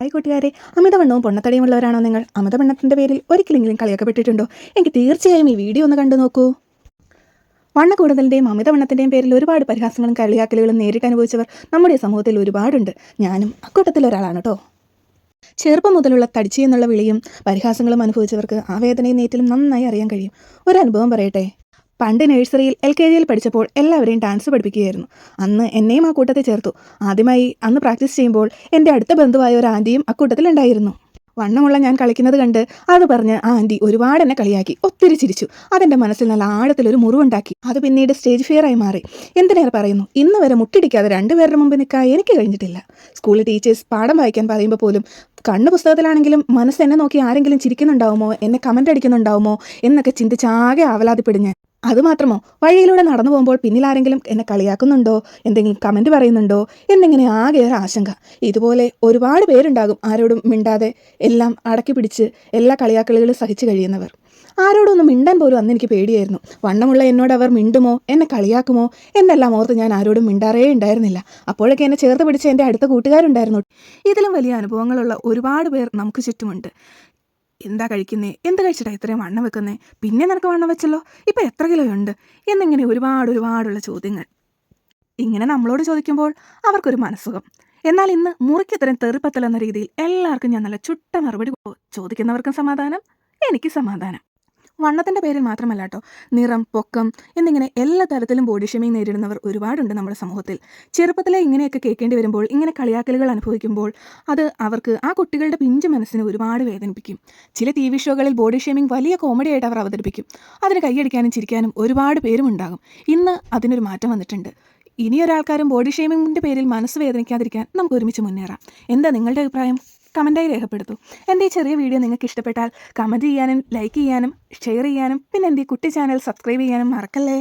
Hi കൂട്ടുകാരെ. അമിതവണ്ണവും പൊണ്ണത്തടിയുമുള്ളവരാണോ നിങ്ങൾ? അമിതവണ്ണത്തിന്റെ പേരിൽ ഒരിക്കലെങ്കിലും കളിയാക്കപ്പെട്ടിട്ടുണ്ടോ എനിക്ക് തീർച്ചയായും ഈ വീഡിയോ ഒന്ന് കണ്ടു നോക്കൂ. വണ്ണ കൂടുതലിന്റെയും അമിതവണ്ണത്തിന്റെയും പേരിൽ ഒരുപാട് പരിഹാസങ്ങളും കളിയാക്കലുകളും നേരിട്ട് അനുഭവിച്ചവർ നമ്മുടെ സമൂഹത്തിൽ ഒരുപാടുണ്ട്. ഞാനും അക്കൂട്ടത്തിൽ ഒരാളാണ് കേട്ടോ ചെറുപ്പം മുതലുള്ള തടിച്ചി എന്നുള്ള വിളിയും പരിഹാസങ്ങളും അനുഭവിച്ചവർക്ക് ആ വേദനയും നേറ്റിലും നന്നായി അറിയാൻ കഴിയും. ഒരു അനുഭവം പറയട്ടെ. പണ്ട് നഴ്സറിയിൽ എൽ കെ ജിയിൽ പഠിച്ചപ്പോൾ എല്ലാവരെയും ഡാൻസ് പഠിപ്പിക്കുകയായിരുന്നു. അന്ന് എന്നെയും ആ കൂട്ടത്തിൽ ചേർത്തു. ആദ്യമായി അന്ന് പ്രാക്ടീസ് ചെയ്യുമ്പോൾ എന്റെ അടുത്ത ബന്ധുവായ ഒരു ആന്റിയും അക്കൂട്ടത്തിലുണ്ടായിരുന്നു വണ്ണമുള്ള ഞാൻ കളിക്കുന്നത് കണ്ട് അത് പറഞ്ഞ് ആ ആന്റി ഒരുപാട് എന്നെ കളിയാക്കി ഒത്തിരി ചിരിച്ചു. അതെന്റെ മനസ്സിൽ നല്ല ആഴത്തിലൊരു മുറിവുണ്ടാക്കി. അത് പിന്നീട് സ്റ്റേജ് ഫിയർ ആയി മാറി. എന്തിനേറെ പറയുന്നു? ഇന്ന് വരെ മുട്ടിടിക്കാതെ രണ്ടുപേരുടെ മുമ്പ് നിൽക്കാൻ എനിക്ക് കഴിഞ്ഞിട്ടില്ല. സ്കൂളിൽ ടീച്ചേഴ്സ് പാഠം വായിക്കാൻ പറയുമ്പോൾ പോലും കണ്ണു പുസ്തകത്തിലാണെങ്കിലും മനസ്സ് എന്നെ നോക്കി ആരെങ്കിലും ചിരിക്കുന്നുണ്ടാവുമോ? എന്നെ കമന്റ് അടിക്കുന്നുണ്ടാവുമോ? എന്നൊക്കെ ചിന്തിച്ചാകെ ആവലാതിപ്പെടും അതുമാത്രമോ വഴിയിലൂടെ നടന്നു പോകുമ്പോൾ പിന്നിൽ ആരെങ്കിലും എന്നെ കളിയാക്കുന്നുണ്ടോ? എന്തെങ്കിലും കമന്റ് പറയുന്നുണ്ടോ? എന്നിങ്ങനെ ആകെ ഒരു ആശങ്ക. ഇതുപോലെ ഒരുപാട് പേരുണ്ടാകും ആരോടും മിണ്ടാതെ എല്ലാം അടക്കി പിടിച്ച് എല്ലാ കളിയാക്കലുകളും സഹിച്ചു കഴിയുന്നവർ. ആരോടൊന്നും മിണ്ടാൻ പോലും അന്ന് എനിക്ക് പേടിയായിരുന്നു. വണ്ണമുള്ള എന്നോട് അവർ മിണ്ടുമോ? എന്നെ കളിയാക്കുമോ? എന്നെല്ലാം ഓർത്ത് ഞാൻ ആരോടും മിണ്ടാറേ ഉണ്ടായിരുന്നില്ല. അപ്പോഴൊക്കെ എന്നെ ചേർത്ത് പിടിച്ച് എന്റെ അടുത്ത കൂട്ടുകാരുണ്ടായിരുന്നു. ഇതിലും വലിയ അനുഭവങ്ങളുള്ള ഒരുപാട് പേർ നമുക്ക് ചുറ്റുമുണ്ട്. എന്താ കഴിക്കുന്നേ? എന്ത് കഴിച്ചിട്ടാ ഇത്രയും വണ്ണം വെക്കുന്നേ? പിന്നെ നിനക്ക് വണ്ണം വെച്ചല്ലോ? ഇപ്പം എത്ര കിലോ ഉണ്ട്? എന്നിങ്ങനെ ഒരുപാട് ഒരുപാടുള്ള ചോദ്യങ്ങൾ. ഇങ്ങനെ നമ്മളോട് ചോദിക്കുമ്പോൾ അവർക്കൊരു മനസ്സുഖം. എന്നാൽ ഇന്ന് മുറിക്കിത്തരം തെറിപ്പത്തൽ എന്ന രീതിയിൽ എല്ലാവർക്കും ഞാൻ നല്ല ചുട്ട മറുപടി. ചോദിക്കുന്നവർക്കും സമാധാനം എനിക്ക് സമാധാനം. വണ്ണത്തിന്റെ പേരിൽ മാത്രമല്ല കേട്ടോ നിറം പൊക്കം എന്നിങ്ങനെ എല്ലാ തരത്തിലും ബോഡി ഷേമിങ് നേരിടുന്നവർ ഒരുപാടുണ്ട് നമ്മുടെ സമൂഹത്തിൽ. ചെറുപ്പത്തിലെ ഇങ്ങനെയൊക്കെ കേൾക്കേണ്ടി വരുമ്പോൾ ഇങ്ങനെ കളിയാക്കലുകൾ അനുഭവിക്കുമ്പോൾ അത് അവർക്ക് ആ കുട്ടികളുടെ പിഞ്ച് മനസ്സിനെ ഒരുപാട് വേദനിപ്പിക്കും. ചില ടി വി ഷോകളിൽ ബോഡി ഷേമിംഗ് വലിയ കോമഡി ആയിട്ട് അവർ അവതരിപ്പിക്കും. അതിന് കൈയടിക്കാനും ചിരിക്കാനും ഒരുപാട് പേരും ഉണ്ടാകും. ഇന്ന് അതിനൊരു മാറ്റം വന്നിട്ടുണ്ട്. ഇനിയൊരാൾക്കാരും ബോഡി ഷേമിങ്ങിന്റെ പേരിൽ മനസ്സ് വേദനിക്കാതിരിക്കാൻ നമുക്ക് ഒരുമിച്ച് മുന്നേറാം. എന്താ നിങ്ങളുടെ അഭിപ്രായം? കമന്റായി രേഖപ്പെടുത്തൂ. എന്റെ ഈ ചെറിയ വീഡിയോ നിങ്ങൾക്ക് ഇഷ്ടപ്പെട്ടാൽ കമന്റ് ചെയ്യാനും ലൈക്ക് ചെയ്യാനും ഷെയർ ചെയ്യാനും പിന്നെ എന്റെ ഈ കുട്ടി ചാനൽ സബ്സ്ക്രൈബ് ചെയ്യാനും മറക്കല്ലേ?